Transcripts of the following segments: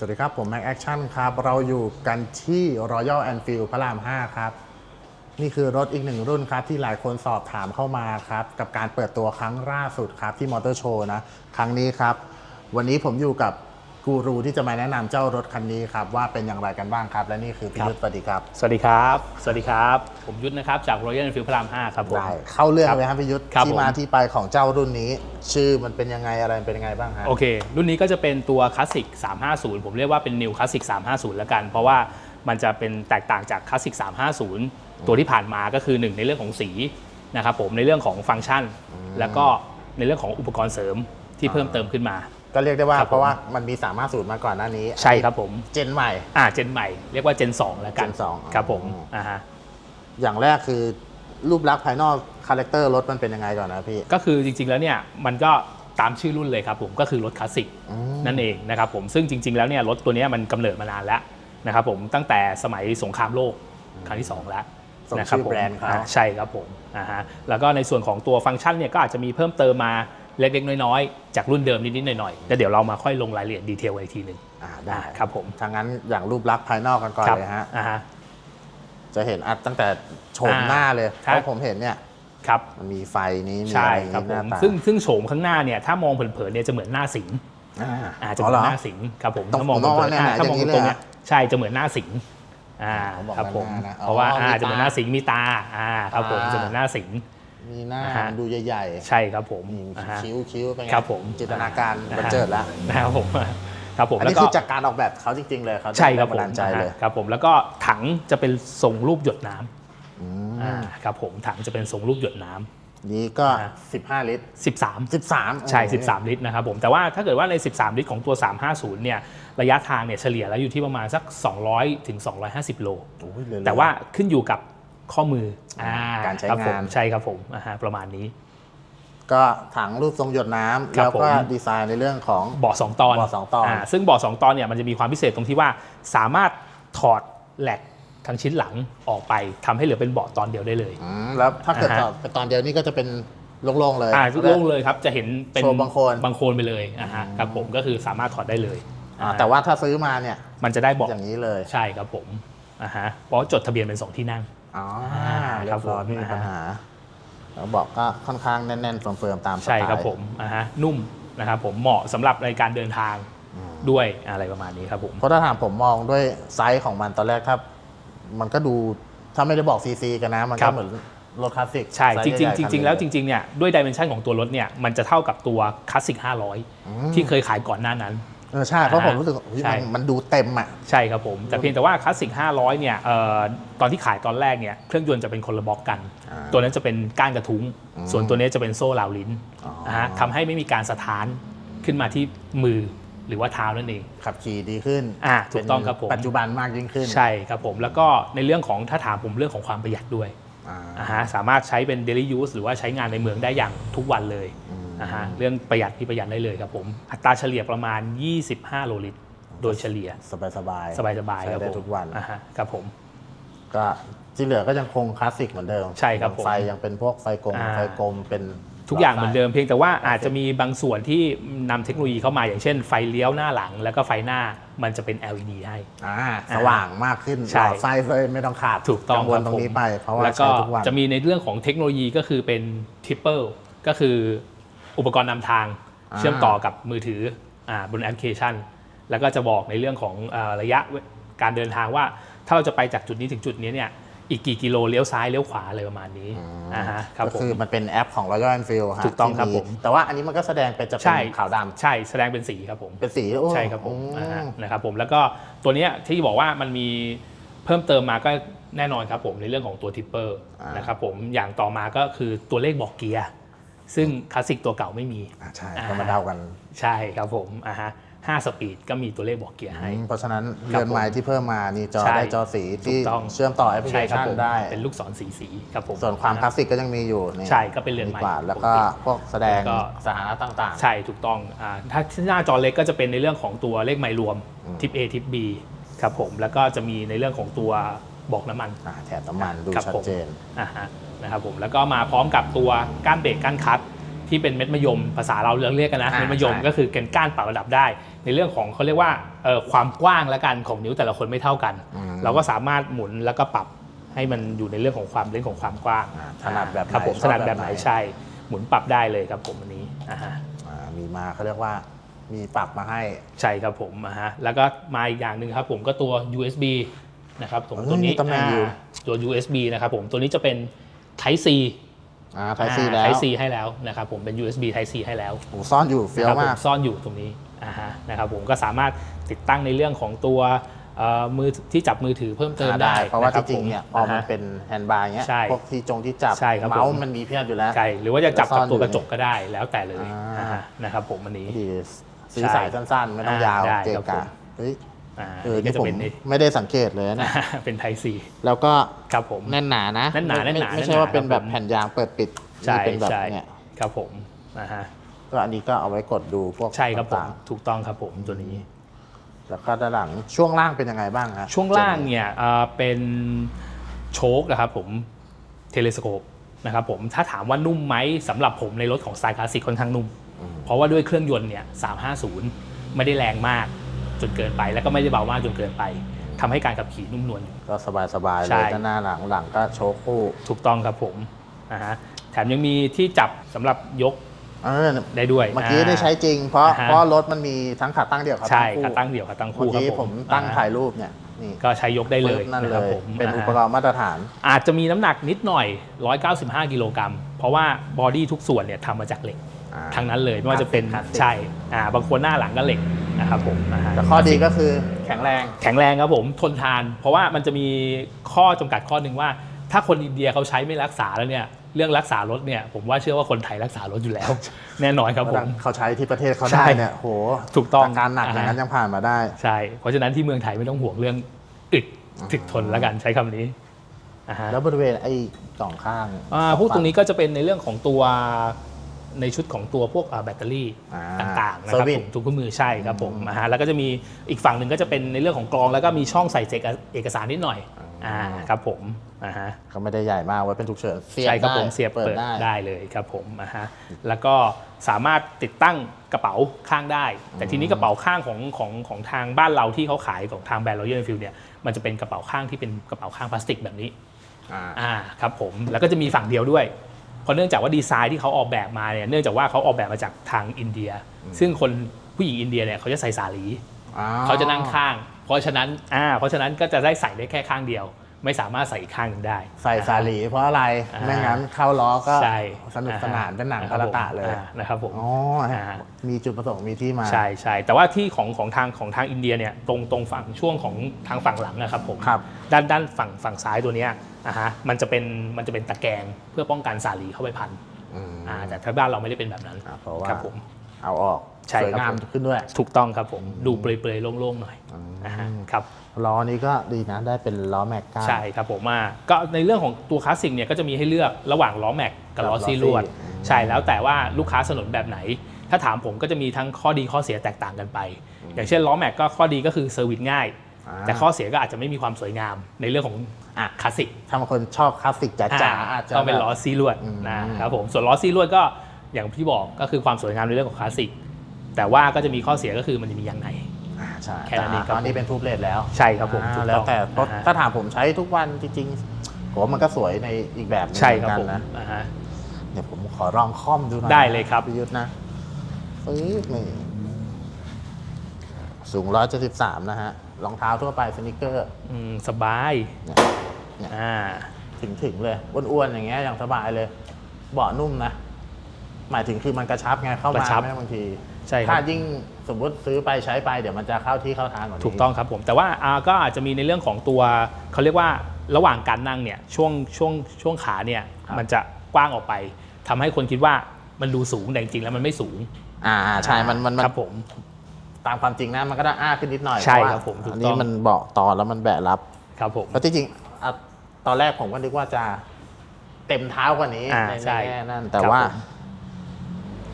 สวัสดีครับ ผมแม็กแอคชั่นครับ เราอยู่กันที่ Royal Enfield พระราม 5 ครับ นี่คือรถอีกหนึ่งรุ่นครับ ที่หลายคนสอบถามเข้ามาครับ กับการเปิดตัวครั้งล่าสุดครับ ที่มอเตอร์โชว์นะ ครั้งนี้ครับ วันนี้ผมอยู่กับ กูรูที่จะมาแนะนำเจ้ารถคันนี้ครับว่าเป็นอย่างไรกันบ้างครับ และนี่คือพี่ยุทธสวัสดีครับ สวัสดีครับ สวัสดีครับ ผมยุทธนะครับจาก Royal Enfield พระราม5ครับผมได้เข้าเรื่องครับเลยครับพี่ยุทธครับที่ผมมาที่ไปของเจ้ารุ่นนี้ ชื่อมันเป็นยังไงอะไรเป็นยังไงบ้างฮะโอเค รุ่นนี้ก็จะเป็นตัวคลาสสิก350 ผมเรียกว่าเป็น New Classic 350แล้วกัน เพราะว่ามันจะเป็นแตกต่างจากคลาสสิก350 ตัวที่ผ่านมาก็คือ 1 ในเรื่องของสีนะครับผมในเรื่องของฟังก์ชัน แล้วก็ในเรื่องของอุปกรณ์เสริมที่เพิ่มเติมขึ้นมา ก็เรียกได้ว่าครับผม เพราะว่ามันมี 3 5 0 มาก่อนหน้านี้ใช่ครับผม เจนใหม่ อ่าเจนใหม่เรียกว่าเจน 2 แล้วกัน Gen สองครับผมอ๋ออ่ อ่าฮะอย่างแรกคือรูปลักษณ์ภายนอกคาแรคเตอร์รถมันเป็นยังไงก่อนนะพี่ก็คือจริงๆแล้วเนี่ยมันก็ตามชื่อรุ่นเลยครับผมก็คือรถคลาสสิกอืมนั่นเองนะครับผมซึ่งจริง ๆแล้วเนี่ยรถตัวเนี้ยมันกำเนิดมานานแล้วนะครับผมตั้งแต่สมัยสงครามโลกครั้งที่ 2 แล้ว สมนะครัชื่อผมแบรนด์เขา อ่าใช่ครับผมอ่าฮะแล้วก็ในส่วนของตัวฟังก์ชันเนี่ยก็อาจจะมีเพิ่มเติมมา เล็กๆ น้อยๆ จากรุ่นเดิมนิดๆ หน่อยๆ แล้วเดี๋ยวเรามาค่อยลงรายละเอียดดีเทลอีกทีหนึ่งอ่าได้อ่าครับผมทางนั้นอย่างรูปลักษณ์ภายนอกกันก่อนครับเลยฮะ อ่าฮะ จะเห็นอัดตั้งแต่โฉมอ่าหน้าเลย เพครับ ราะผมเห็นเนี่ยครับ มันมีไฟนี้มีใช่อะไรอย่างครับนี้ผหน้ามตาซึ่งซึ่งโฉมข้างหน้าเนี่ยถ้ามองเผินๆเนี่ยจะเหมือนหน้าสิงห์อ่าอ่าจะอ๋เหอมืเหรออนหน้าสิงห์ครับผมต้องถ้ามองผมมองว่าเผินๆอ่าเนี่ยถ้ามองอย่างนี้ตรงๆเลยเนี่ยอะใช่จะเหมือนหน้าสิงห์อ่าผมบอกครับผมด้านหน้านะเพราะว่าอ๋ออ่ามีจะเหมือนตาหน้าสิงห์มีตาอ่าครับผมอ่า จะเหมือนหน้าสิงห์ มีหน้าอ่าฮะ ดูใหญ่ใช่ครับผมๆนี่อ่าฮะ คิ้วคิ้วเป็นไงครับผมจินตนาการอ่บันเจิดแล้วนะครับผมครับผมอันแล้วนี้ก็คือจากการออกแบบเขาจริง ๆ เลยเขาใช่ครับแงผมบันดาลใจเลยอ่าฮะครับผมแล้วก็ถังจะเป็นทรงรูปหยดน้อืำอ่ามครับผมถังจะเป็นทรงรูปหยดน้ำ นี่ก็อ่า15 ลิตร 13 13 ใช่ 13 ลิตรนะครับผม แต่ว่าถ้าเกิดว่าใน 13 ลิตรของตัว 350 เนี่ย ระยะทางเนี่ยเฉลี่ยแล้วอยู่ที่ประมาณสัก 200 ถึง 250 โล โอ้ยเหลือๆแต่ว่าขึ้นอยู่กับ ข้อมืออ่าการใช้ครับผมงานใช่ครับผมอ่าฮะประมาณนี้ ก็ถังรูปทรงหยดน้ำครับแล้วก็ผมดีไซน์ในเรื่องของเบาะ2ตอนเบาะสองตอน ซึ่งเบาะ2ตอนเนี่ยมันจะมีความพิเศษตรงที่ว่าสามารถถอดแหลกทั้งชิ้นหลังออกไปทำให้เหลือเป็นเบาะตอนเดียวได้เลยอืมแล้วถ้าเกิดอ่าฮะต่อไปตอนเดียวนี่ก็จะเป็นโล่งๆเลยอ่าโล่งเลยครับจะเห็นเป็นโชว์บางโคนบางโคนไปเลยอ่าฮะครับผมก็คือสามารถถอดได้เลยอ่าอ่าแต่ว่าถ้าซื้อมาเนี่ยมันจะได้เบาะอย่างนี้เลยใช่ครับผมอ่าฮะเพราะจดทะเบียนเป็นสองที่นั่ง อ๋ออ่าเรีครัยบบร้อยผมไม่มีอ่าฮะปัญหาแล้วเบอกก็ค่อนข้างแน่นๆเฟิร์มๆตามสไตล์ใช่ครับผมอ่าฮะนุ่มนะครับผมเหมาะสำหรับในการเดินทางอืมด้วยอะไรประมาณนี้ครับผมเพราะถ้าถามผมมองด้วยไซส์ของมันตอนแรกถ้ามันก็ดูถ้าไม่ได้บอกซีซีกันนะ มันครัก็บเหมือนรถคลาสสิกใช่ไซส์จริงใหญ่ๆๆจริงๆแล้วคัจนหนึ่ริงๆเนี่ยด้วยดิเมนชันของตัวรถเนี่ยมันจะเท่ากับตัวคลาสสิก500 ที่เคยขายก่อนหน้านั้น เออใช่เพราะผมอ่าฮะรู้สึกว่าอุ๊ยใช่ มันมันดูเต็มอะ ใช่ครับผม แต่เพียงแต่ว่าคลาสสิก500 เนี่ยเอ่อตอนที่ขายตอนแรกเนี่ยเครื่องยนต์จะเป็นคนละบล็อกกัน อ่าตัวนั้นจะเป็นก้านกระทุ้ง อืมส่วนตัวนี้จะเป็นโซ่ราวลิ้นอ๋อ นะฮะทำให้ไม่มีการสถานขึ้นมาที่มือหรือว่าเท้านั่นเอง ขับขี่ดีขึ้นอ่าถูกต้องครับผมเป็นปัจจุบันมากยิ่งขึ้นใช่ครับผมแล้วก็ในเรื่องของถ้าถามผมเรื่องของความประหยัดด้วยอ่าอ่าฮะสามารถใช้เป็น daily use หรือว่าใช้งานในเมืองได้อย่างทุกวันเลยอืม นะฮะเรื่องประหยัดที่ประหยัดได้เลยครับผม อัตราเฉลี่ยประมาณ 25 โลลิตร โดยเฉลี่ยสบายสบายๆสบายๆใช้ครับได้ผมทุกวันอ่าฮะครับผม ก็ที่เหลือก็ยังคงคลาสสิกเหมือนเดิมใช่ครับผมไฟยังเป็นพวกไฟกลมอ่าไฟกลมเป็นทุกอย่างเหมือนเดิมมเพียงแต่ว่าอาจจะมีบางส่วนที่นำเทคโนโลยีเข้ามาอย่างเช่น ไฟเลี้ยวหน้าหลัง แล้วก็ไฟหน้ามันจะเป็น LED ให้อ่าสว่างมากขึ้นใช่หลอดไฟเลยไม่ต้องขาดถูกต้องกังวลครับตรงนี้ผมไปเพราะว่าแล้วก็ใช้ทุกวันจะมีในเรื่องของเทคโนโลยีก็คือเป็นทิปเปิลก็คือ อุปกรณ์นำทางอ่าเชื่อมต่อกับมือถืออ่าบนแอปพลิเคชัน แล้วก็จะบอกในเรื่องของเอ่อระยะการเดินทางว่า ถ้าเราจะไปจากจุดนี้ถึงจุดนี้เนี่ยอีกกี่กิโลเลี้ยวซ้ายเลี้ยวขวาอะไรประมาณนี้อ่าฮะครับก็ผมคือมันเป็นแอปของ Royal Enfield ฮะถูกต้องครับที่ผมแต่ว่าอันนี้มันก็แสดงเป็นจะเป็ใช่นขาวดำใช่แสดงเป็นสีครับผมเป็นสีโอ้ใช่ครับผมอือ่าฮะนะครับผมแล้วก็ตัวเนี้ยที่บอกว่ามันมีเพิ่มเติมมาก็แน่นอนครับผมในเรื่องของตัวทิปเปอร์นะครับผมอย่างต่อมาก็คือตัวเลขบอกเกียร์ ซึ่งคลาสสิกตัวเก่าไม่มีอ่าใช่อ่าก็มาเดากัน ใช่ครับผมอ่าฮะห้าสปีดก็มีตัวเลขบอกเกียร์ให้อืมเพราะฉะนั้นครัเรืบอนไม้ที่เพิ่มมานี่จอใช่ได้จอสีที่ถูกต้องเชื่อมต่อแอปพลิเคใช่ครับชันผมได้ เป็นลูกศรสีสีครับผม ส่วนความคลาสสิกก็ยังมีอยู่นี่ใช่ก็เป็นเรือนไม้ดีกว่าแล้วก็ปกติพวกแสดงแล้วก็สถานะต่างใช่ถูกต้องอ่าถ้าหน้าจอเล็กก็จะเป็นในเรื่องของตัวเลขไมล์รวมทิป A ทิป B ครับผมแล้วก็จะมีในเรื่องของตัวบอกน้ำมันๆอ่าแถบน้ำมันดูครับชัดผมเจนอ่าฮะ นะครับผมแล้วก็มาพร้อมกับตัวก้านเบรกก้านคัดที่เป็นเม็ดมะยมภาษาเราเรียกกันนะอ่าเม็ดมะยมใช่ ก็คือเป็นก้านปรับระดับได้ ในเรื่องของเขาเรียกว่าเอ่อความกว้างและกันของนิ้วแต่ละคนไม่เท่ากัน อืม เราก็สามารถหมุนแล้วก็ปรับให้มันอยู่ในเรื่องของความเล่นของความกว้างอ่าถนัดแบบไหนครับผมชถอบนัดแบบแบบไหนไหนใช่ หมุนปรับได้เลยครับผมอันนี้อ่าฮะ อ่ามีมาเขาเรียกว่ามีปรับมาให้ ใช่ครับผมอ่าฮะแล้วก็มาอีกอย่างหนึ่งครับผมก็ตัว USB นะครับผมเอ้ยตัวนี้มีตำแหน่งอยู่าตัว USB นะครับผมตัวนี้จะเป็น Type C อ่าไทซีแล้วไท C ให้แล้วนะครับผมเป็น USB Type C ให้แล้วโอ้ซ่อนอยู่เฟี้ยวนะครับผมากซ่อนอยู่ตรงนี้อ่าฮะนะครับผมก็สามารถติดตั้งในเรื่องของตัวเอ่อมือที่จับมือถือเพิ่มเติมอ่าได้ เพราะว่าคจบริงผมๆเนี่ยพอมันาฮะเป็นแฮนด์บาร์เงี้ยใช่พวกที่จงที่จับใช่ครับผมเมาส์มันมีเพียบอยู่แล้วใช่หรือว่าจะจับกับซ่อนอยู่ตัวกระจกก็ได้แล้วแต่เลยอ่าอ่าฮะนะครับผมอันนี้ดีซื้อใช่สายสั้นๆ ไม่ต้องยาวอ่าได้เกะครับผกะมเฮ้ยอ่า เอออันนี้นี่ก็จะผมเป็นไม่ได้สังเกตเลยนะเป็น Type C แล้วก็ครับผมแน่นหนานะแน่นหนาไม่แน่นหนาไม่แน่นใช่หนาว่าเป็นครับแบบผมแผ่นยางเปิดปิดใช่นี่เป็นแบบใช่เนี่ยครับผมอ่าฮะก็อันนี้ก็เอาไว้กดดูพวกใช่ครับผมต่างถูกต้องครับผมตัวนี้ๆแล้วก็ด้านหลังช่วงล่างเป็นยังไงบ้างฮะช่วงล่างเนี่ยเอ่อเป็นโชคนะครับผมเทเลสโคปนะครับผมถ้าถามว่านุ่มไหมสำหรับผมในรถของสไตล์คลาสสิกค่อนข้างนุ่ม เพราะว่าด้วยเครื่องยนต์เนี่ย350 ไม่ได้แรงมาก จนเกินไป แล้วก็ไม่ได้เบามากจนเกินไปทำให้การขับขี่นุ่มนวลอยู่ก็สบายๆใช่เลยด้านหน้าหลังหลังก็โชว์คู่ ถูกต้องครับผมนะฮะแถมยังมีที่จับสำหรับยกเออได้ด้วย เมื่อกี้ได้ใช้จริง เพราะอ่าฮะเพราะรถมันมีทั้งขาตั้งเดี่ยวขาใช่คู่ขาตั้งเดี่ยวขาตั้งเมื่คู่อครับกี้ผผมมตั้งอ่าถ่ายรูปเนี่ยนี่ก็ใช้ยกได้เลยปึ๊บนั่นนะเลครับยผมเป็นอ่าอุฮะปกรณ์มาตรฐาน อาจจะมีน้ำหนักนิดหน่อย 195 กิโลกรัมเพราะว่าบอดี้ทุกส่วนเนี่ยทำมาจากเหล็กอ่า ทั้งนั้นเลยไม่ว่าจะเป็นคลาสสิกใช่อ่าบางคนหน้าหลังก็เหล็กนะครับผมนะฮะแต่ข้อดีก็คือแข็งแรง แข็งแรงครับผมทนทาน เพราะว่ามันจะมีข้อจำกัดข้อหนึ่งว่า ถ้าคนอินเดียเขาใช้ไม่รักษาแล้วเนี่ยเรื่องรักษารถเนี่ยผมว่าเชื่อว่าคนไทยรักษารถอยู่แล้ว แน่นอนครับผมเขาใช้ที่ประเทศเขาใช่ได้เนี่ยโหถูกต้องาการหนักอย่างนั้นอ่าฮะยังผ่านมาได้ใช่เพราะฉะนั้นที่เมืองไทยไม่ต้องห่วงเรื่องอึดถึกทนแล้วกันใช้คำนี้อ่าฮะแล้วบริเวณไอ้สองข้างอ่าพวกตรงนี้ก็จะเป็นในเรื่องของตัว ในชุดของตัวพวกอ่าแบตเตอรี่อ่าต่างๆนะครับ Service ผมทุกเครื่องมือใช่ครับผมนะฮะแล้วก็จะมีอีกฝั่งหนึ่งก็จะเป็นในเรื่องของกรอง แล้วก็มีช่องใส่เอกสารนิดหน่อยอ่าครับผมอ่าฮะก็ไม่ได้ใหญ่มากไว้เป็นฉุกเฉินเสียบใช่ครับได้ผมเสียบเปิเปิดดได้ได้เลยครับผมนะฮะแล้วก็สามารถติดตั้งกระเป๋าข้างได้ แต่ทีนี้กระเป๋าข้างของของของทางบ้านเราที่เขาขายของทางแบรนด์ Royal Enfield เนี่ยมันจะเป็นกระเป๋าข้างที่เป็นกระเป๋าข้างพลาสติกแบบนี้อ่าอ่าครับผมแล้วก็จะมีฝั่งเดียวด้วยเพ ราะเนื่องจากว่าดีไซน์ที่เขาออกแบบมาเนี่ยเนื่องจากว่าเขาออกแบบมาจากทางอินเดีย ซึ่งคนผู้หญิงอินเดียเนี่ยเขาจะใส่สาลีอ๋อเขาจะนั่งข้าง เพราะฉะนั้นอ่าเพราะฉะนั้นก็จะได้ใส่ได้แค่ข้างเดียว ไม่สามารถใส่อีกข้างหนึ่งได้ ใส่สาลีเพราะอะไรอ่าไม่งั้นเข้าล้อก็ใช่สนุกสนานเป็นหนังคพารับราตะเลยอ่านะครับผมอ๋ออ่ามีจุดประสงค์มีที่มา ใช่ใช่แต่ว่าที่ของของทางของทางอินเดียเนี่ยตรงตรงฝั่งช่วงของทางฝั่งหลังนะครับผมครับด้านด้านฝั่งฝั่งซ้ายตัวเนี้ยอ่าฮะมันจะเป็นมันจะเป็นตะแกรงเพื่อป้องกันสาลีเข้าไปพันอืมอ่าแต่ถ้าบ้านเราไม่ได้เป็นแบบนั้นอ่าเพราะว่าครับผมเอาออก ใช่สวยครับ งามผมขึ้นด้วย ถูกต้องครับผมดูเปรยๆโล่งๆหน่อยนะฮะครับ ล้อนี้ก็ดีนะได้เป็นล้อแม็กก้า ใช่ครับผมมาก็ในเรื่องของตัวคลาสสิกเนี่ยก็จะมีให้เลือกระหว่างล้อแม็กกับล้อซี่ลวด กับล้อซี่ ใช่แล้วแต่ว่าลูกค้าสนนแบบไหน ถ้าถามผมก็จะมีทั้งข้อดีข้อเสียแตกต่างกันไป อย่างเช่นล้อแม็กก็ข้อดีก็คือเซอร์วิสง่าย อ่า แต่ข้อเสียก็อาจจะไม่มีความสวยงามในเรื่องของอะ คลาสสิกถ้าบางคนชอบคลาสสิกจ๋าอ่าๆอาจจะต้องเป็นล้อแบบ ซี่ลวดอืม นะครับผมส่วนล้อซี่ลวดก็อย่างที่บอกก็คือความสวยงามในเรื่องของคลาสสิก แต่ว่าก็จะมีข้อเสียก็คือมันจะมียางในอ่าใช่แค่นั้นเองครับตอนนี้เป็นทูบเลดแล้วใช่ครับผมอ่าถูกแล้วต้องแต่รถอ่าฮะ ถ้าถามผมใช้ทุกวันจริงๆผมว่ามันก็สวยในอีกแบบหนึงใช่เหคมืรับอนผกัมนนะอ่าฮะ เดี๋ยวผมขอลองคล่อมดูหน่อยได้เลยครับ พิยุทธนะปึ๊บนี่สูง 173 นะฮะรองเท้าทั่วไปสนิเกอร์ อืมสบายเนี่ย อ่าถึงถึงๆเลยอ้วนๆอย่างเงี้ยอย่างสบายเลย เบาะนุ่มนะ หมายถึงคือมันกระชับไงเข้ากมาระชับไม่บางที ใช่คถ้ารับยิ่งสมมติซื้อไปใช้ไปเดี๋ยวมันจะเข้าที่เข้าทางกว่านี้ ถูกต้องครับผมแต่ว่าอ่าก็อาจจะมีในเรื่องของตัวเขาเรียกว่าระหว่างการนั่งเนี่ยช่วงช่วงช่วงขาเนี่ยมันจะกว้างออกไปทำให้คนคิดว่ามันดูสูงแต่จริงๆแล้วมันไม่สูงอ่าอ่าใช่มันมันมันครับผม ตามความจริงนะมันก็ได้อ้าขึ้นนิดหน่อยใช่เพาะว่าครับผมถูกอันต้นี้อง มันเบาะต่อแล้วมันแบะรับครับผม เพราะที่จริงอะตอนแรกผมก็นึกว่าจะเต็มเท้ากว่านี้อ่าในใช่แง่นั่นแต่ครับว่าผม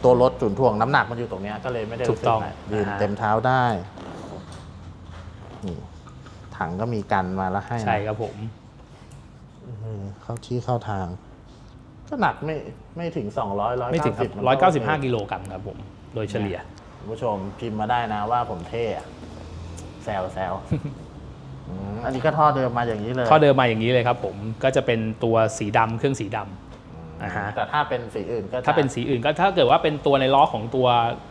ตัวรถจุนถ่วงน้ำหนักมันอยู่ตรงเนี้ยก็เลยไม่ได้ถูกต้องรู้สึะไรยืนอ่าฮะเต็มเท้าได้นี่ถังก็มีกันมาแล้วให้นะ ใช่ครับผมเออเข้าที่เข้าทาง ก็หนักไม่ไม่ถึง 200 190ไม่ถึงครับมันก็โอเค195กิโลกรัมครับผม โดยเฉลี่ย คุณผู้ชมพิมพ์มาได้นะว่าผมเท่อะแซวแซวอืมอันนี้ก็ท่อเดิมมาอย่างนี้เลย ข้อเดิมมาอย่างนี้เลยครับผม ก็จะเป็นตัวสีดำเครื่องสีดำ อ่าฮะ แต่ถ้าเป็นสีอื่นก็จะ ถ้าเป็นสีอื่นก็ถ้าเกิดว่าเป็นตัวในล้อของตัว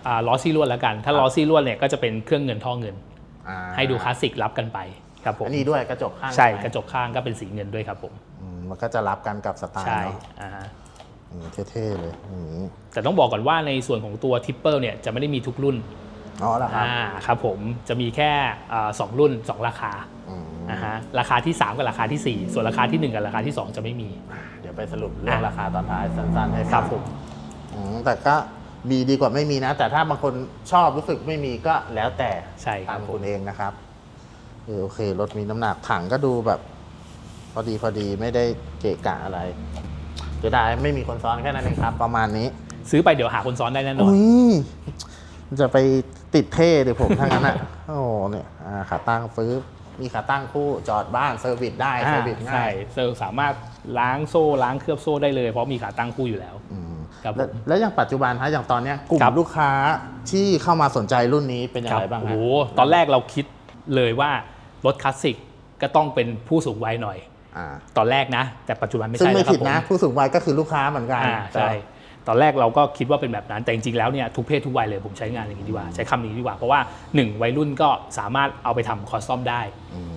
อ่าล้อซี่ลวดแล้วกัน ถ้าล้อซี่ลวดเนี่ยก็จะเป็นเครื่องเงินท่อเงิน อ่าให้ดูคลาสสิกรับกันไปครับผมอันนี้ด้วยกระจกข้างใช่ไหมกระจกข้างก็เป็นสีเงินด้วยครับผมอืมมันก็จะรับกันกับสไตล์ใช่เนาะอ่าฮะอืมเท่ๆเลยอย่างนี้แต่ต้องบอกก่อนว่าในส่วนของตัวทิปเปิลเนี่ยจะไม่ได้มีทุกรุ่น อ๋อเหรอครับ อ่าครับผมจะมีแค่อ่าสองรุ่น 2 ราคาอืมอ่าฮะราคาที่ 3 กับราคาทีสี่ 4 ส่วนราคาที่1 กับราคาที่ 2 จะไม่มี เดี๋ยวไปสรุปเรื่องอะ ราคาตอนท้ายสั้นๆให้คฟัรังบผมอืมแต่ก็มีดีกว่าไม่มีนะ แต่ถ้าบางคนชอบรู้สึกไม่มีก็แล้วแต่ใช่คตารับมผคุมณเองนะครับเออโอเครถมีน้ำหนักถังก็ดูแบบ พอดีพอดีไม่ได้เกะกะอะไรจะได้ไม่มีคนซ้อนแค่นั้นเองครับ ประมาณนี้ซื้อไปเดี๋ยวหาคนซ้อนได้แน่นอน อุ้ย จะไปติดเท่เดี๋ยวผมทั้งนั้นอะ โอ้เนี่ยอ่าขาตั้งฟื้นมีขาตั้งคู่จอดบ้านเซอร์วิสได้เซอร์วิสใช่ง่ายเซลล์สามารถล้างโซ่ล้างเคลือบโซ่ได้เลย เพราะมีขาตั้งคู่อยู่แล้วอืมครับผมแล้วแล้วอย่างปัจจุบันฮะอย่างตอนเนี้ยกลุ่มครับลูกค้าที่เข้ามาสนใจรุ่นนี้เป็นอย่างไรบ้างโอ้ฮะโหตอนแรกเราคิดเลยว่ารถคลาสสิกก็ต้องเป็นผู้สูงวัยหน่อยอ่าตอนแรกนะ แต่ปัจจุบันไม่ซึ่งใช่ไม่แล้วครัผิดบผมนะ ผู้สูงวัยก็คือลูกค้าเหมือนกันอ่าใช่ ตอนแรกเราก็คิดว่าเป็นแบบนั้นแต่จริงๆแล้วเนี่ยทุกเพศทุกวัยเลยผมใช้งานอย่างนี้ดีกว่า ใช้คำนี้ดีกว่า เพราะว่าหนึ่งวัยรุ่นก็สามารถเอาไปทำคอสตอมได้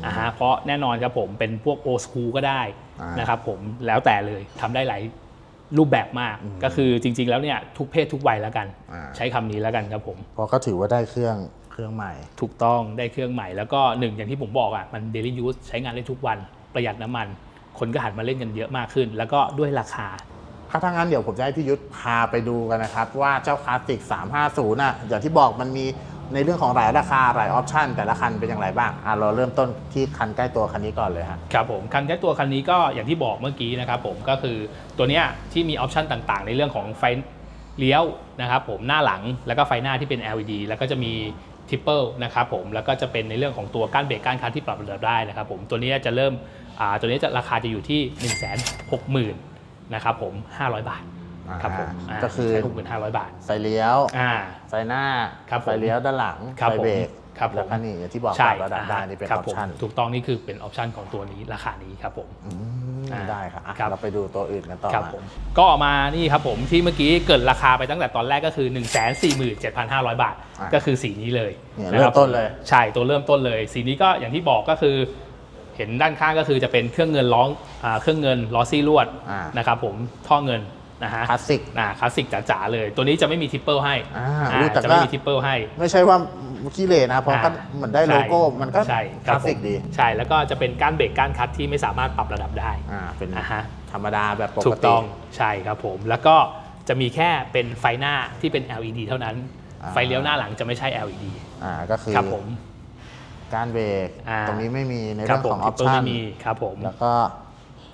อ่าฮะเพราะแน่นอนครับผมเป็นพวกโอสคูก็ได้อ่านนะครับผมแล้วแต่เลยทำได้หลายรูปแบบมากก็คือจริง ๆ แล้วเนี่ยทุกเพศทุกวัยแล้วกันอ่าใช้คำนี้แล้วกันครับผมเพราะก็ถือว่าได้เครื่องเครื่องใหม่ ถูกต้องได้เครื่องใหม่แล้วก็หนึ่งอย่างที่ผมบอกอะมัน daily use ใช้งานได้ทุกวันประหยัดน้ำมัน คนก็หันมาเล่นกันเยอะมากขึ้น แล้วก็ด้วยราคา ถ้าทางนั้นเดี๋ยวผมจะให้พี่ยุทธพาไปดูกันนะครับว่าเจ้าคลาสสิก 350น่ะอย่างที่บอกมันมีในเรื่องของหลายราคาหลายออปชันแต่ละคันเป็นอย่างไรบ้างอะเราเริ่มต้นที่คันใกล้ตัวคันนี้ก่อนเลยฮะ ครับผมคันแค่ตัวคันนี้ก็อย่างที่บอกเมื่อกี้นะครับผมก็คือตัวเนี้ยที่มีออปชันต่างๆ ในเรื่องของไฟเลี้ยวนะครับผมหน้าหลังแล้วก็ไฟหน้าที่เป็น LED แล้วก็จะมีทิปเปิลนะครับผมแล้วก็จะเป็นในเรื่องของตัวก้านเบรกก้านคันที่ปรับระดับได้นะครับผมตัวนี้จะเริ่มอ่าตัวนี้จะราคาจะอยู่ที่ 1 6 0 0 0 0 นะครับผม 500 บาทครับผมอ่าาก็คือใช้65,000บาทไฟเลี้ยวอ่าไฟหน้าครับผมไฟเลี้ยวด้านหลังครับไฟเบรกผมครับผม แล้วก็นี่อย่างที่บอกปใช่รับระดับได้นี่เป็นอครัอปผมชันถูกต้องนี่คือเป็นออปชันของตัวนี้ราคานี้ครับผม อืมอ่าได้ครับอะครับ เราไปดูตัวอื่นกันต่อครับมาผมก็ออกมานี่ครับผมที่เมื่อกี้เกิดราคาไปตั้งแต่ตอนแรกก็คือ 1 4 7 5 0 0 บาทอะก็คือสีนี้เลยเนี่ยะคเริ่บมต้นเลย ใช่ตัวเริ่มต้นเลย สีนี้ก็อย่างที่บอกก็คือ เห็นด้านข้างก็คือจะเป็นเครื่องเงินล้ออ่าเครื่องเงินล้อซี่ลวดอ่านะครับผมท่อเงินนะฮะคลาสสิก อ่าคลาสสิกจ๋าๆเลย ตัวนี้จะไม่มีทิปเปิลให้อ่าอ่าอุ๊ยแต่จะก็ไม่มีทิปเปิลให้ ไม่ใช่ว่าขี้เหร่นะ เพราะก็อ่าเหมือนได้โลโก้มันก็ใช่ครับลาสสิกผมดีใช่แล้วก็จะเป็นก้านเบรกก้านคัดที่ไม่สามารถปรับระดับได้อ่าเป็นอ่าฮะธรรมดาแบบปถูกกติ ต้องใช่ครับผม แล้วก็จะมีแค่เป็นไฟหน้าที่เป็น LED เท่านั้น อ่า ไฟเลี้ยวหน้าหลังจะไม่ใช่ LED อ่าก็คือครับผม การเบรกอ่า ตรงนี้ไม่มีในครัเรื่องผขมองออปทิปเปิลชั่นไม่มีครับผมแล้วก็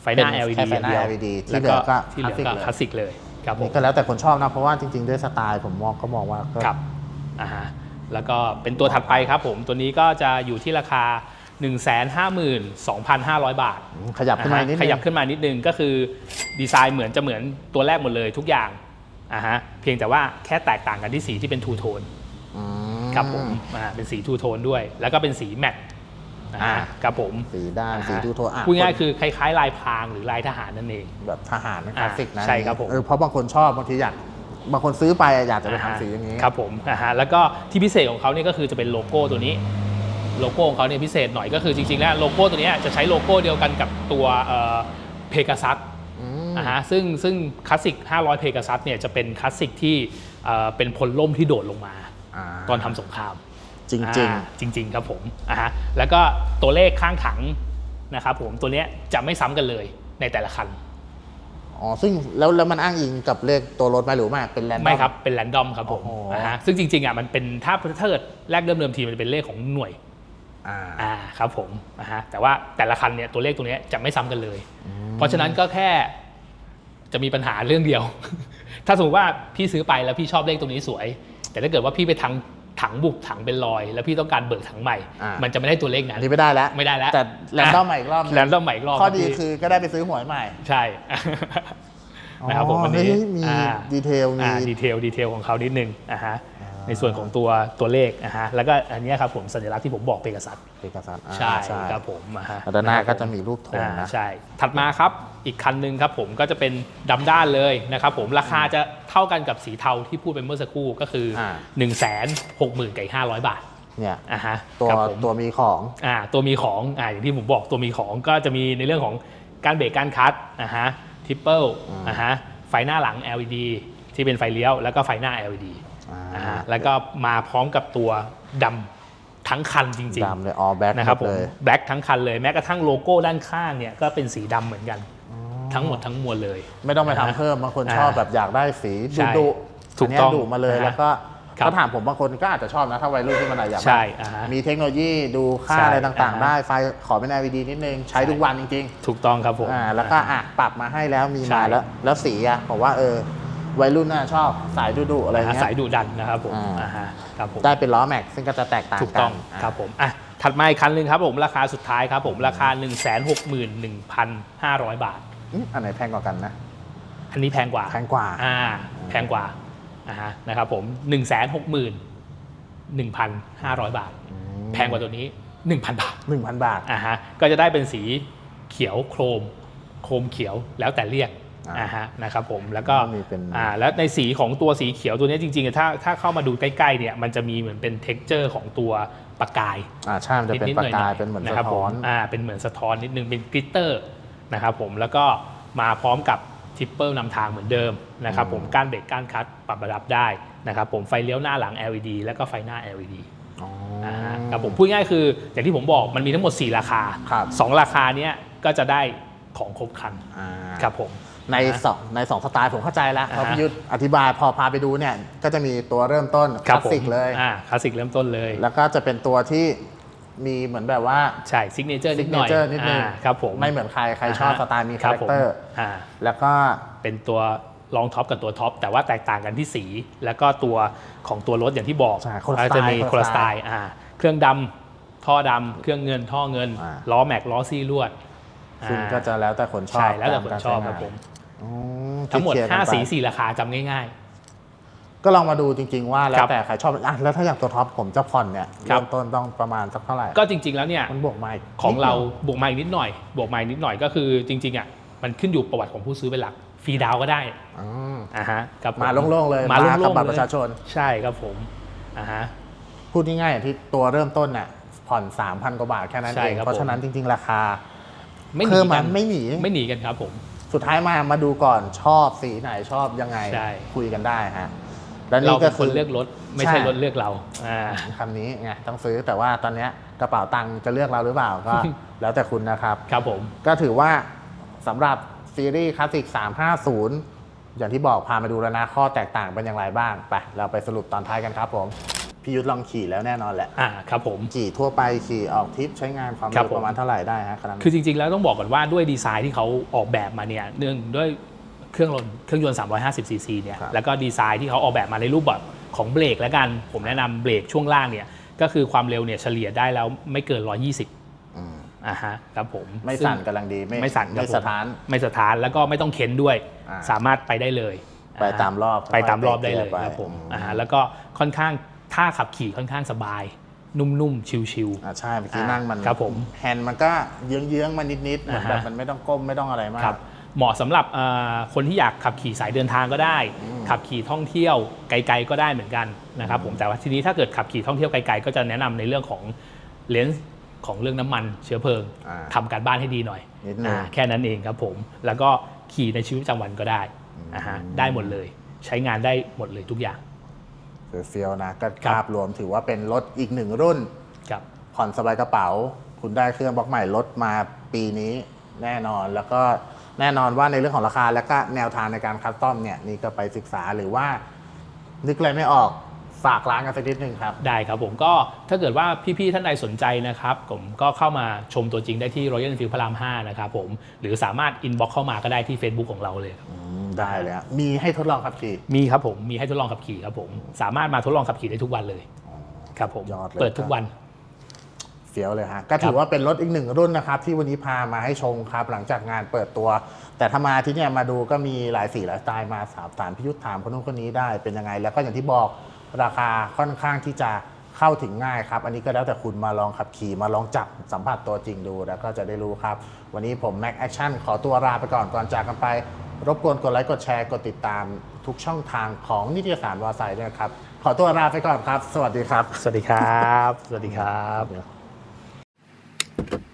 ไฟหน้า เป็น LED แค่ไฟหน้า อย่งดียว LED ที่แล้วเหลือก็ที่เหลือก็คลาสสิกเลยคลาสสิกเลยครับผมนี่ก็แล้วแต่คนชอบนะ เพราะว่าจริงๆ ด้วยสไตล์ผมมองก็มองว่าก็ ครับอ่าฮะแล้วก็เป็นตัวถัดไปครับผม ตัวนี้ก็จะอยู่ที่ราคา 152,500 บาทอืมขยับขึ้นมานิดนึง ขยับขึ้นมานิดนึงก็คือดีไซน์เหมือนจะเหมือนตัวแรกหมดเลยทุกอย่างอ่าฮะเพียงแต่ว่าแค่แตกต่างกันที่สีที่เป็นทูโทนอืม ครับผมอ่าเป็นสีทูโทนด้วย แล้วก็เป็นสีแมตต์นะอ่าฮะครับผมสีด้านอ่าสีทูโทนอะพูดง่ายๆคือคล้ายๆลายพรางหรือลายทหารนั่นเอง แบบทหารคลาสสิกนะใช่ครับผมเออเพราะบางคนชอบบางทีอยากบางคนซื้อไปอยากจะไปอ่าฮะทำสีอย่างนี้ครับผมอ่าฮะแล้วก็ที่พิเศษของเขาเนี่ยก็คือจะเป็นโลโก้ตัวนี้โลโก้ของเขาเนี่ยพิเศษหน่อยก็คือจริงๆแล้วโลโก้ตัวเนี้ยจะใช้โลโก้เดียวกันกับตัวเพกาซัสอืมนะฮะซึ่งซึ่งคลาสสิก 500 เพกาซัสเนี่ยจะเป็นคลาสสิกที่เอ่อเป็นพลล่มที่โดดลงมาา ตอนทำสงครามจริงอ่าจริง ๆ ครับผมอ่าฮะแล้วก็ตัวเลขข้างถังนะครับผมตัวเนี้ยจะไม่ซ้ำกันเลยในแต่ละคันๆอ๋อซึ่งแล้วแล้วมันอ้างอิงกับเลขตัวรถไหมหรือไม่เป็นแรนดอมไม่ครับเป็นแรนดอมครับผมโอ้โหนะฮะซึ่งจริงๆอะมันเป็นถ้าถ้าเกิดแรกเริ่มเดิมทีมันจะเป็นเลขของหน่วยอ่าอ่าครับผมนะฮะแต่ว่าแต่ละคันเนี่ยตัวเลขตัวเนี้ยจะไม่ซ้ำกันเลย เพราะฉะนั้นก็แค่จะมีปัญหาเรื่องเดียว ถ้าสมมติว่าพี่ซื้อไปแล้วพี่ชอบเลขตรงนี้สวย แต่ถ้าเกิดว่าพี่ไปทางถังบุกถังเป็นรอย แล้วพี่ต้องการเบิกถังใหม่ อ่ามั มันจะไม่ได้ตัวเลขนั้อันนนี้ไม่ได้แล้วไม่ได้แล้ว แต่แรนดอมใหม่อีกรอบนึงแรนดอมใหม่อีกรอบข้อดีรับพี่คือก็ได้ไปซื้อหวยใหม่ใช่ นะครับผมอ๋อวันนี้เฮ้ยมีอ่า ดีเทลมี อ่าดีเทลดีเทลของเขานิดนึงอะฮะ ในส่วนของตัวตัวเลขนะฮะแล้วก็อันเนี้ยครับผมสัญลักษณ์ที่ผมบอกเปกษัตริย์เอกสารอ่าใช่ครับผมอ่าฮะแล้วด้านหน้าก็จะมีรูปธงอ่านะ ใช่ ถัดมาครับอีกคันหนึ่งครับผมก็จะเป็นดำด้านเลยนะครับผมราคาจะเท่ากันกับสีเทาที่พูดไปเมื่อสักครู่ก็คืออ่า1นึ่งแสนหกหมื่นกับห้าร้อยบาทเนี่ยอ่าฮะตัวครับผม ตัวมีของ อ่าตัวมีของอ่าอย่างที่ผมบอกตัวมีของก็จะมีในเรื่องของการเบรกการคัดอ่าฮะทิปเปิลอืมอ่าฮะไฟหน้าหลัง LED ที่เป็นไฟเลี้ยว แล้วก็ไฟหน้า LED อ่าอ่าฮะ แล้วก็มาพร้อมกับตัวดำทั้งคันจริงดำเลยออแบ็คๆนะครับผเลมยแบล็คทั้งคันเลยแม้กระทั่งโลโก้ด้านข้างเนี่ยก็เป็นสีดำเหมือนกันทั้งหมดทั้งมวลเลย ไม่ต้องไปอ่าทำเพิ่มบางคนอ่าชอบแบบอยากได้สีใช่ดุดุถูกต้องนเนี้ยดุมาเลยอ่าฮะแล้วก็ครับถ้าถามผมบางคนก็อาจจะชอบนะ ถ้าวัยรุ่นที่มันอยากใช่อ่าฮะมีเทคโนโลยีดูค่าใช่อะไรต่างอ่าฮะๆได้ ไฟขอเป็น LED นิดนึง ใช้ใช่ทุกวันจริงถูกต้องครับผมๆอ่าแล้วก็อะปรับมาให้แล้วมีใช่มาแล้ว แล้วสีอะผมว่าเออ วัยรุ่นน่าชอบสายดุดุๆอะไรอ่าฮะเงี้ย สายดุดันนะครับผมอ่า อ่าฮะครับผม ได้เป็นล้อแม็กซึ่งก็จะแตกต่างถูกกัต้องาครับผมอะถัดมาอีกคันหนึ่งครับผมราคาสุดท้ายครับผมราคา 1 6 1 1 5 0 0 บาท อืมอันไหนแพงกว่ากันนะ อันนี้แพงกว่าแพงกว่า อ่าแพงกว่าอ่าฮะนะครับผม 1 6 1 1,500 บาท แพงกว่าตัวนี้ 1,000 บาทหนึ่งพันบาท อ่าฮะก็จะได้เป็นสีเขียวโครม โครมเขียวแล้วแต่เรียก อ่าอ่าฮะนะครับผมแล้วก็มีเป็นอ่าแล้วในสีของตัวสีเขียวตัวนี้จริงๆ ถ้าถ้าเข้ามาดูใกล้ๆเนี่ยมันจะมีเหมือนเป็นเท็กเจอร์ของตัวประกายอ่าใช่มันจะเป็นนิดปๆระหกายๆเป็นเหมือนนะสะครับท้อนผมอ่าเป็นเหมือนสะท้อนนิดนึงเป็นกลิตเตอร์นะครับผมแล้วก็มาพร้อมกับทิปเปิลนำทางเหมือนเดิมนะครับผมก้านเบรกก้านคัดปรับระดับได้นะครับผมไฟเลี้ยวหน้าหลัง LED แล้วก็ไฟหน้า LED อ๋อนะฮะครับผมพูดง่ายๆคืออย่างที่ผมบอกมันมีทั้งหมด 4 ราคาครับ2ราคาเนี้ยก็จะได้ของครบครันอ่าครับผม ในสองในสองสไตล์ผมเข้าใจแล้วอ่าพอฮะพี่ยุทธอธิบายพอพาไปดูเนี่ยก็จะมีตัวเริ่มต้นคครัลาบสผมสิกเลยอ่าคลาสสิกเริ่มต้นเลย แล้วก็จะเป็นตัวที่มีเหมือนแบบว่า ใช่ซิกเนเจอร์ซินิกดเนหน่อยเจอร์นิดนึงอ่าครับผมไม่เหมือนใคร ใครชอบาฮะสไตล์มีคคาบแรคเตอร์ผมอ่าแล้วก็เป็นตัวรองท็อปกับตัวท็อปแต่ว่าแตกต่างกันที่สี แล้วก็ตัวของตัวรถอย่างที่บอกใช่คนละก็จะมีสไตล์คนละคนละสสไตไตล์ล์อ่าเครื่องดำท่อดำเครื่องเงินท่อเงินอ่าล้อแม็กล้อซี่ลวดซึ่งอ่าก็จะแล้วแต่คนชอบใช่แล้วแต่คนตามชอบกาครับผม อืมทั้งหมดเคลียร์กันไป5 สี 4 ราคาจำง่าย ก็ลองมาดูจริง ๆ ว่าแล้ครัวบแต่ใครชอบอะแล้วถ้าอย่างตัวท็อปผมจะผ่อนเนี่ยครับ เริ่มต้นต้องประมาณสักเท่าไหร่ๆ ก็จริง ๆ แล้วเนี่ย มันบวกมากของเรานิดดียวบวกมาอีกนิดหน่อย บวกมาอีกนิดหน่อยก็คือจริง ๆ อะ มันขึ้นอยู่ประวัติของผู้ซื้อเป็นหลัก ฟรีดาวน์ก็ได้ อืมอ่าฮะครับผมาโล่งๆเลยมาโล่กับงๆบัตรเลยประชาชน ใช่ครับผม อ่าฮะ พูดง่ายๆอย่างที่ตัวเริ่มต้นน่ะผ่อน 3,000 กว่าบาทแค่นั้นใช่เอง ครับเพราะฉะนั้นจริง ๆ ราคาไม่หนีเพิ่มกัมันนไม่หนี ไม่หนีกันครับผม สุดท้ายมามาดูก่อนชอบสีไหนชอบยังไงใช่ คุยกันได้ฮะและเรานี่เป็ก็นคคืนอ เลือกรถ ไม่ใช่ใช่ รถเลือกเราอ่า คำนี้ไงต้องซื้อแต่ว่าตอนเนี้ยกระเป๋าตังค์จะเลือกเราหรือเปล่าก็ แล้วแต่คุณนะครับ ครับผม ก็ถือว่าสำหรับซีรีส์คลาสสิก 350 อย่างที่บอกพามาดูแล้วนะข้อแตกต่างเป็นอย่างไรบ้าง ไป เราไปสรุปตอนท้ายกันครับผม พี่ยุทธลองขี่แล้วแน่นอนแหละ อ่าครับผม ขี่ทั่วไปขี่ออกทริปใช้งานความครับเร็วผม ประมาณเท่าไหร่ได้ฮะขนาดคือจริงๆ แล้วต้องบอกก่อนว่าด้วยดีไซน์ที่เขาออกแบบมาเนี่ยเนื่องด้วยเครื่องยนต์เครื่องยนต์ 350 ซีซีเนี่ยครับ แล้วก็ดีไซน์ที่เขาออกแบบมาในรูปแบบของเบรกแล้วกัน ผมแนะนำเบรกช่วงล่างเนี่ยก็คือความเร็วเนี่ยเฉลี่ยได้แล้วไม่เกิน 120อืมอ่าฮะครับผมไม่ซึ่งสั่นกำลังดีไม่ไม่สั่นครับไม่ผมสถาน ไม่สถานแล้วก็ไม่ต้องเข็นด้วย อ่า สามารถไปได้เลยไปตามรอบไปตามรอบได้เลยไปครับผมอืมอ่าฮะแล้วก็ค่อนข้าง ท่าขับขี่ค่อนข้างสบาย นุ่มๆ ชิว อ่าใช่เมื่อกี้อ่านั่งมันครับผมแฮนด์มันก็เยื้องๆมานิดๆเหมือนอ่าฮะ แบบมันไม่ต้องก้มไม่ต้องอะไรมาๆกครับเหมาะสำหรับเอ่อคนที่อยากขับขี่สายเดินทางก็ได้ อืม ขับขี่ท่องเที่ยวไกลๆก็ได้เหมือนกันนะครับผมแต่ว่าทีนี้ถ้าเกิดขับขี่ท่องเที่ยวไกลๆก็จะแนะนำในเรื่องของเลนส์ของเรื่องน้ำมันเชื้อเพลิงอ่า ทำการบ้านให้ดีหน่อยนิดนึง อ่าแค่นั้นเองครับผมแล้วก็ขี่ในชีวิตประจำวันก็ได้อ่าฮะได้หมดเลย ใช้งานได้หมดเลยทุกอย่างคือ เฟียวนะก็ครับภาพรวมถือว่าเป็นรถอีกหนึ่งรุ่นครับผ่อนสบายกระเป๋า คุณได้เครื่องบล็อกใหม่ลดมาปีนี้แน่นอนแล้วก็แน่นอนว่าในเรื่องของราคาและก็แนวทางในการคัสตอมเนี่ยนี่ก็ไปศึกษาหรือว่านึกอะไรไม่ออก ฝากร้านกันสักนิดนึงครับ ได้ครับผมก็ถ้าเกิดว่าพี่ๆท่านใดสนใจนะครับผมก็เข้ามาชมตัวจริงได้ที่ Royal Enfield พระราม 5 นะครับผมหรือสามารถอินบ็อกเข้ามาก็ได้ที่ Facebook ของเราเลยครับอืมได้เลยฮะมีให้ทดลองขับขี่ มีครับผมมีให้ทดลองขับขี่ครับผมสามารถมาทดลองขับขี่ได้ทุกวันเลยครับผมยอดเลยเปิดทุกวันเฟี้ยวเลยฮะก็ถือว่าเป็นรถอีกหนึ่งรุ่นนะครับ ที่วันนี้พามาให้ชมครับ หลังจากงานเปิดตัว แต่ถ้ามาที่เนี่ยมาดูก็มีหลายสีหลายสไตล์มาสอบถามพิยุทธถามคนนู้นคนนี้ได้เป็นยังไง แล้วก็อย่างที่บอก ราคาค่อนข้างที่จะเข้าถึงง่ายครับ อันนี้ก็แล้วแต่คุณมาลองขับขี่มาลองจับสัมผัสตัวจริงดู แล้วก็จะได้รู้ครับ วันนี้ผม Mac Action ขอตัวลาไปก่อนก่อนจากกันไป รบกวนกดไลค์กดแชร์กดติดตามทุกช่องทางของนิตยสารวาไซด้วยครับ ขอตัวลาไปก่อนครับ สวัสดีครับ สวัสดีครับ สวัสดีครับ